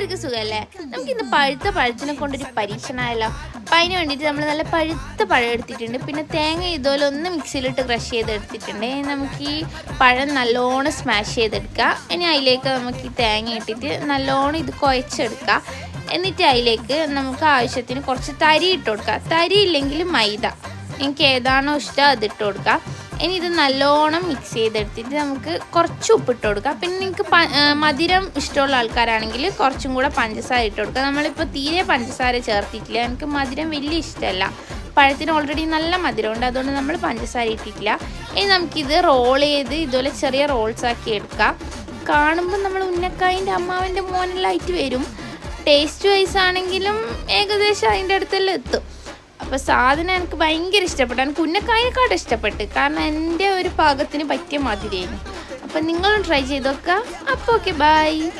എല്ലാവർക്കും സുഖമല്ലേ? നമുക്ക് ഇന്ന് പഴുത്ത പഴത്തിനെ കൊണ്ടൊരു പരീക്ഷണമായല്ലോ. അപ്പം അതിന് വേണ്ടിയിട്ട് നമ്മൾ നല്ല പഴുത്ത പഴം എടുത്തിട്ടുണ്ട്. പിന്നെ തേങ്ങ ഇതുപോലെ ഒന്ന് മിക്സിയിലിട്ട് ക്രഷ് ചെയ്തെടുത്തിട്ടുണ്ട്. നമുക്ക് ഈ പഴം നല്ലോണം സ്മാഷ് ചെയ്തെടുക്കുക ഇനി അതിലേക്ക് നമുക്ക് ഈ തേങ്ങ ഇട്ടിട്ട് നല്ലോണം ഇത് കുഴച്ചെടുക്കുക എന്നിട്ട് അതിലേക്ക് നമുക്ക് ആവശ്യത്തിന് കുറച്ച് തരി ഇട്ട് കൊടുക്കുക തരി ഇല്ലെങ്കിൽ മൈദ. നിങ്ങൾക്ക് ഏതാണോ ഇഷ്ടം അത് ഇട്ട് കൊടുക്കുക ഇനി ഇത് നല്ലോണം മിക്സ് ചെയ്തെടുത്തിട്ട് നമുക്ക് കുറച്ച് ഉപ്പിട്ട് കൊടുക്കുക പിന്നെ നിങ്ങൾക്ക് മധുരം ഇഷ്ടമുള്ള ആൾക്കാരാണെങ്കിൽ കുറച്ചും കൂടെ പഞ്ചസാര ഇട്ട് കൊടുക്കുക നമ്മളിപ്പോൾ തീരെ പഞ്ചസാര ചേർത്തിട്ടില്ല. എനിക്ക് മധുരം വലിയ ഇഷ്ടമല്ല. പഴത്തിന് ഓൾറെഡി നല്ല മധുരമുണ്ട്. അതുകൊണ്ട് നമ്മൾ പഞ്ചസാര ഇട്ടിട്ടില്ല. ഇനി നമുക്കിത് റോൾ ചെയ്ത് ഇതുപോലെ ചെറിയ റോൾസ് ആക്കി എടുക്കാം. കാണുമ്പോൾ നമ്മൾ ഉന്നക്കായിന്റെ അമ്മാവന്റെ മോനെല്ലായിട്ട് വരും. ടേസ്റ്റ് വൈസ് ആണെങ്കിലും ഏകദേശം അതിന്റെ അടുത്തെല്ലാം എത്തും. അപ്പോൾ സാധനം എനിക്ക് ഭയങ്കര ഇഷ്ടപ്പെട്ടു. എനിക്ക് ഉന്നക്കായനെക്കാട്ടും ഇഷ്ടപ്പെട്ടു. കാരണം എന്റെ ഒരു പാകത്തിന് പറ്റിയ മാതിരിയായിരുന്നു. അപ്പം നിങ്ങളും ട്രൈ ചെയ്ത് നോക്കുക. അപ്പോൾ ഓക്കെ ബൈ